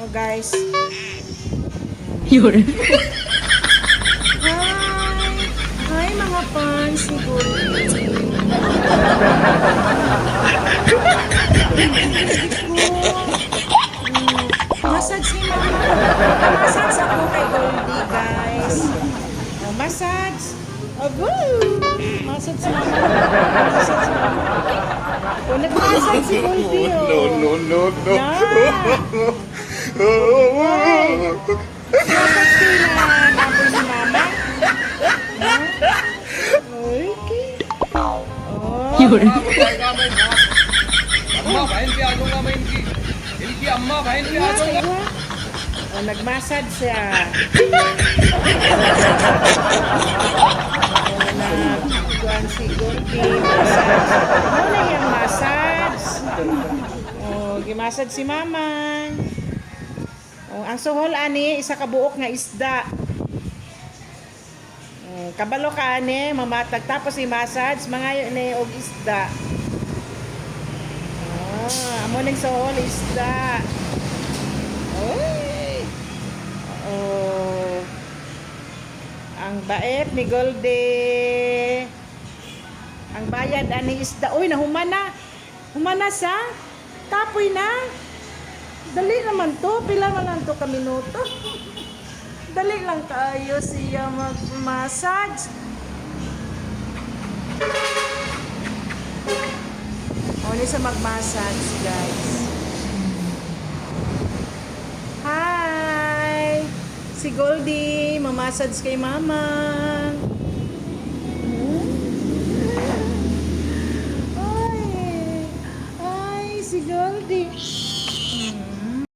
Oh guys. Yun. Hi! Hi mga fans Goldie. Massage ni Mama. Massage ako kay Goldie, guys. Oh, massage. Oh, woo! Massage si Mama. Massage si Mama. Oh, nag-massage si Goldie, oh. No, no, no, no. Na! Massage sila. Tapos si Mama. Ha? Okay. Oh. Yun. अम्मा बहन पे आ जाऊंगा मैं इनकी इनकी अम्मा बहन पे आ जाऊंगा Oh, nagmassage siya. Oh, nagkuhan si Gorky. Massage. Ano na yung massage? Oh, gimassage si mama. Ang suhol ani, isa ka buok nga isda. Oh, kabalo ka ani, mamatag. Tapos i-massage, yun ni og isda. Ah, amo ning suhol isda. Oy! Oh. Ang bait ni Goldie. Ang bayad ani isda. Uy, nahumana. Humana sa? Tapoy na. Dali naman to. Pila man lang to ka minuto. Dali lang kayo siya mag-massage. O, ni sa mag-massage, guys. Hi! Si Goldie, mamassage kay mama. Ay, ay, si Goldie. Amen.